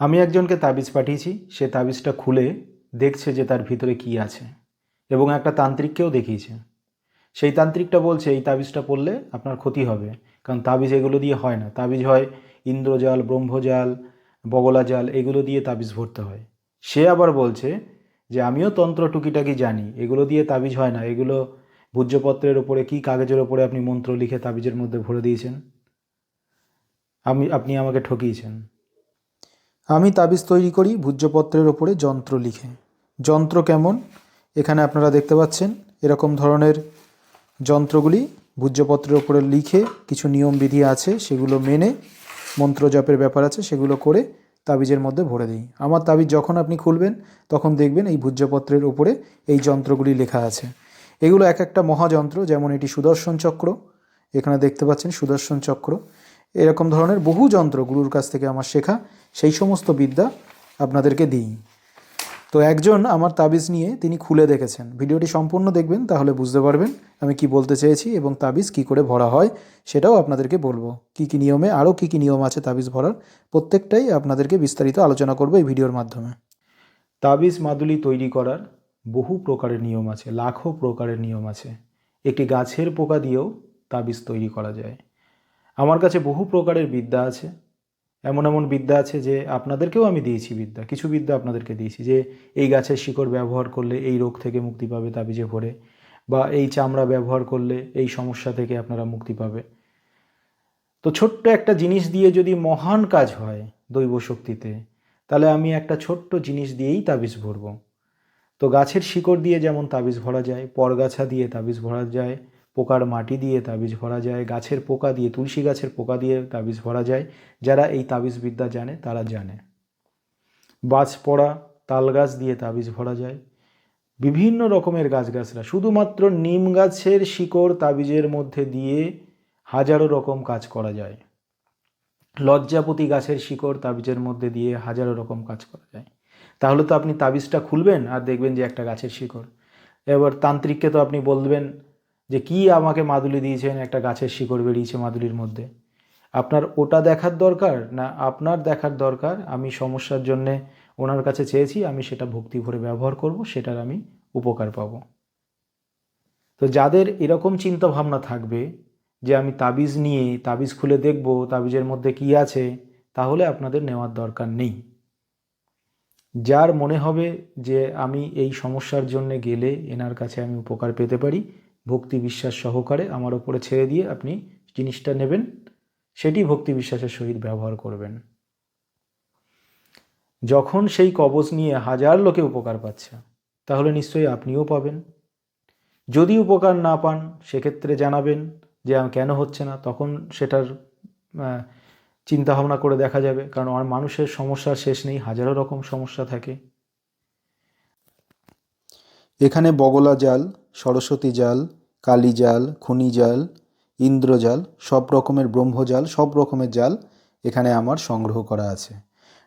আমি একজনকে তাবিজ পাঠিয়েছি, সে তাবিজটা খুলে দেখছে যে তার ভিতরে কি আছে এবং একটা তান্ত্রিককেও দেখিয়েছে। সেই তান্ত্রিকটা বলছে, এই তাবিজটা পড়লে আপনার ক্ষতি হবে, কারণ তাবিজ এগুলো দিয়ে হয় না। তাবিজ হয় ইন্দ্রজাল, ব্রহ্মজাল বগলা জাল এগুলো দিয়ে তাবিজ ভরতে হয়। সে আবার বলছে যে, আমিও তন্ত্র টুকিটাকি জানি, এগুলো দিয়ে তাবিজ হয় না। এগুলো ভূজ্যপত্রের ওপরে কি কাগজের ওপরে আপনি মন্ত্র লিখে তাবিজের মধ্যে ভরে দিয়েছেন? আমি, আপনি আমাকে ঠকিয়েছেন। আমি তাবিজ তৈরি করি ভূজ্যপত্রের ওপরে যন্ত্র লিখে। যন্ত্র কেমন? এখানে আপনারা দেখতে পাচ্ছেন, এরকম ধরনের যন্ত্রগুলি ভূজ্যপত্রের ওপরে লিখে কিছু নিয়মবিধি আছে, সেগুলো মেনে মন্ত্র জপের ব্যাপার আছে, সেগুলো করে তাবিজের মধ্যে ভরে দিই। আমার তাবিজ যখন আপনি খুলবেন, তখন দেখবেন এই ভূজ্যপত্রের উপরে এই যন্ত্রগুলি লেখা আছে। এগুলো এক একটা মহাযন্ত্র, যেমন এটি সুদর্শন চক্র, এখানে দেখতে পাচ্ছেন সুদর্শন চক্র। এরকম ধরনের বহু যন্ত্র গুরুর কাছ থেকে আমার শেখা। সেই সমস্ত বিদ্যা আপনাদেরকে দিই। তো একজন আমার তাবিজ নিয়ে তিনি খুলে দেখেছেন। ভিডিওটি সম্পূর্ণ দেখবেন, তাহলে বুঝতে পারবেন আমি কি বলতে চেয়েছি এবং তাবিজ কি করে ভরা হয় সেটাও আপনাদেরকে বলব। কি কি নিয়মে, আরও কি কি নিয়ম আছে তাবিজ ভরার, প্রত্যেকটাই আপনাদেরকে বিস্তারিত আলোচনা করব এই ভিডিওর মাধ্যমে। তাবিজ মাদুলি তৈরি করার বহু প্রকারের নিয়ম আছে, লাখো প্রকারের নিয়ম আছে। একটি গাছের পোকা দিয়েও তাবিজ তৈরি করা যায়। আমার কাছে বহু প্রকারের বিদ্যা আছে। এমন এমন বিদ্যা আছে যে আপনাদেরকেও আমি দিয়েছি বিদ্যা। কিছু বিদ্যা আপনাদেরকে দিয়েছি যে এই গাছের শিকড় ব্যবহার করলে এই রোগ থেকে মুক্তি পাবে তাবিজে ভরে বা এই চামড়া ব্যবহার করলে এই সমস্যা থেকে আপনারা মুক্তি পাবে। তো ছোট্ট একটা জিনিস দিয়ে যদি মহান কাজ হয় দৈব শক্তিতে, তাহলে আমি একটা ছোট্ট জিনিস দিয়েই তাবিজ ভরব। তো গাছের শিকড় দিয়ে যেমন তাবিজ ভরা যায়, পরগাছা দিয়ে তাবিজ ভরা যায় পোকার মাটি দিয়ে তাবিজ ভরা যায়, গাছের পোকা দিয়ে, তুলসী গাছের পোকা দিয়ে তাবিজ ভরা যায়। যারা এই তাবিজ বিদ্যা জানে, তারা জানে। বাজ পড়া, তাল গাছ দিয়ে তাবিজ ভরা যায়। বিভিন্ন রকমের গাছগাছরা, শুধুমাত্র নিম গাছের শিকড় তাবিজের মধ্যে দিয়ে হাজারো রকম কাজ করা যায়। লজ্জাপতি গাছের শিকড় তাবিজের মধ্যে দিয়ে হাজারো রকম কাজ করা যায়। তাহলে তো আপনি তাবিজটা খুলবেন আর দেখবেন যে একটা গাছের শিকড়। এবার তান্ত্রিককে তো আপনি বলবেন যে কি আমাকে মাদুলি দিয়েছেন, একটা গাছের শিকড় বেরিয়েছে মাদুলির মধ্যে। আপনার ওটা দেখার দরকার না আপনার দেখার দরকার? আমি সমস্যার জন্যে ওনার কাছে চেয়েছি, আমি সেটা ভক্তি ভরে ব্যবহার করব, সেটার আমি উপকার পাব। তো যাদের এরকম চিন্তা ভাবনা থাকবে যে আমি তাবিজ নিয়ে তাবিজ খুলে দেখব, তাবিজের মধ্যে কি আছে, তাহলে আপনাদের নেওয়ার দরকার নেই। যার মনে হবে যে আমি এই সমস্যার জন্য গেলে এনার কাছে আমি উপকার পেতে পারি ভক্তি বিশ্বাস সহকারে আমার ওপরে ছেড়ে দিয়ে আপনি জিনিসটা নেবেন, সেটি ভক্তি বিশ্বাসের সহিত ব্যবহার করবেন। যখন সেই কবচ নিয়ে হাজার লোকে উপকার পাচ্ছে, তাহলে নিশ্চয়ই আপনিও পাবেন। যদি উপকার না পান, সেক্ষেত্রে জানাবেন যে কেন হচ্ছে না? তখন সেটার চিন্তা ভাবনা করে দেখা যাবে। কারণ আমার মানুষের সমস্যার শেষ নেই, হাজারো রকম সমস্যা থাকে। এখানে বগলা জাল, সরস্বতী জাল, কালী জাল, খুনি জাল ইন্দ্রজাল সব রকমের ব্রহ্মজাল সব রকমের জাল এখানে আমার সংগ্রহ করা আছে।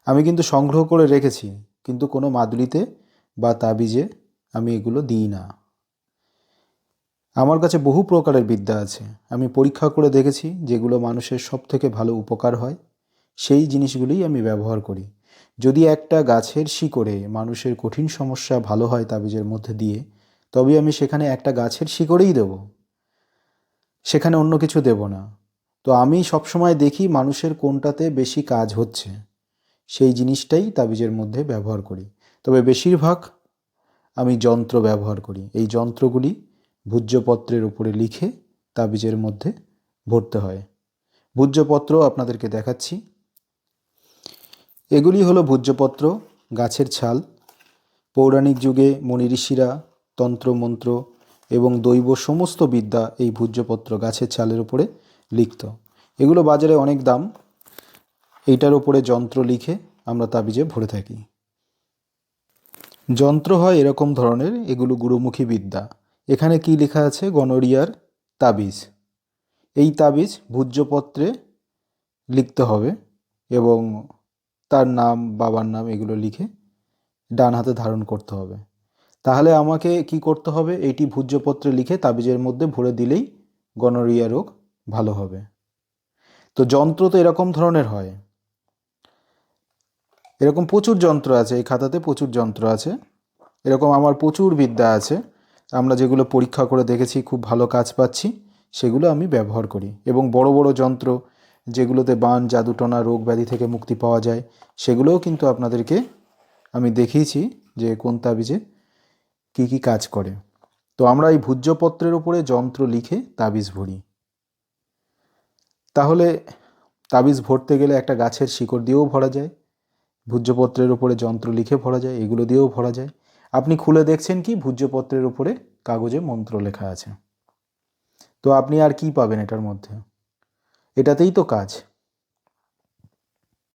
আমি কিন্তু সংগ্রহ করে রেখেছি, কিন্তু কোনো মাদুলিতে বা তাবিজে আমি এগুলো দিই না। আমার কাছে বহু প্রকারের বিদ্যা আছে। আমি পরীক্ষা করে দেখেছি যেগুলো মানুষের সব থেকে ভালো উপকার হয়, সেই জিনিসগুলিই আমি ব্যবহার করি। যদি একটা গাছের শিকড়ে মানুষের কঠিন সমস্যা ভালো হয় তাবিজের মধ্যে দিয়ে, তবে আমি সেখানে একটা গাছের শিকড়েই দেব। সেখানে অন্য কিছু দেব না। তো আমি সবসময় দেখি মানুষের কোনটাতে বেশি কাজ হচ্ছে। সেই জিনিসটাই তাবিজের মধ্যে ব্যবহার করি। তবে বেশিরভাগ আমি যন্ত্র ব্যবহার করি। এই যন্ত্রগুলি ভূজ্যপত্রের উপরে লিখে তাবিজের মধ্যে ভরতে হয়। ভূজ্যপত্র আপনাদেরকে দেখাচ্ছি। এগুলি হলো ভোজ্যপত্র, গাছের ছাল, পৌরাণিক যুগে মনি ঋষিরা তন্ত্রমন্ত্র এবং দৈব সমস্ত বিদ্যা এই ভোজ্যপত্র গাছের ছালের উপরে লিখত। এগুলো বাজারে অনেক দাম। এইটার উপরে যন্ত্র লিখে আমরা তাবিজে ভরে থাকি। যন্ত্র হয় এরকম ধরনের, এগুলো গুরুমুখী বিদ্যা। এখানে কি লেখা আছে? গনোরিয়ার তাবিজ। এই তাবিজ ভূজ্যপত্রে লিখতে হবে এবং তার নাম, বাবার নাম এগুলো লিখে ডান হাতে ধারণ করতে হবে। তাহলে আমাকে কি করতে হবে? এইটি ভূজ্যপত্রে লিখে তাবিজের মধ্যে ভরে দিলেই গনোরিয়া রোগ ভালো হবে। তো যন্ত্র তো এরকম ধরনের হয়। এরকম প্রচুর যন্ত্র আছে, এই খাতাতে প্রচুর যন্ত্র আছে। এরকম আমার প্রচুর বিদ্যা আছে। আমরা যেগুলো পরীক্ষা করে দেখেছি, খুব ভালো কাজ পাচ্ছি, সেগুলো আমি ব্যবহার করি। এবং বড় বড় যন্ত্র যেগুলোতে বান, জাদুটনা, রোগ ব্যাধি থেকে মুক্তি পাওয়া যায়, সেগুলোও কিন্তু আপনাদেরকে আমি দেখিয়েছি যে কোন তাবিজে কী কী কাজ করে। তো আমরা এই ভূজ্যপত্রের উপরে যন্ত্র লিখে তাবিজ ভরি। তাহলে তাবিজ ভরতে গেলে একটা গাছের শিকড় দিয়েও ভরা যায় ভূজ্যপত্রের উপরে যন্ত্র লিখে ভরা যায়, এগুলো দিয়েও ভরা যায়। আপনি খুলে দেখছেন কি ভূজ্যপত্রের উপরে কাগজে মন্ত্র লেখা আছে। তো আপনি আর কি পাবেন এটার মধ্যে? এটাতেই তো কাজ।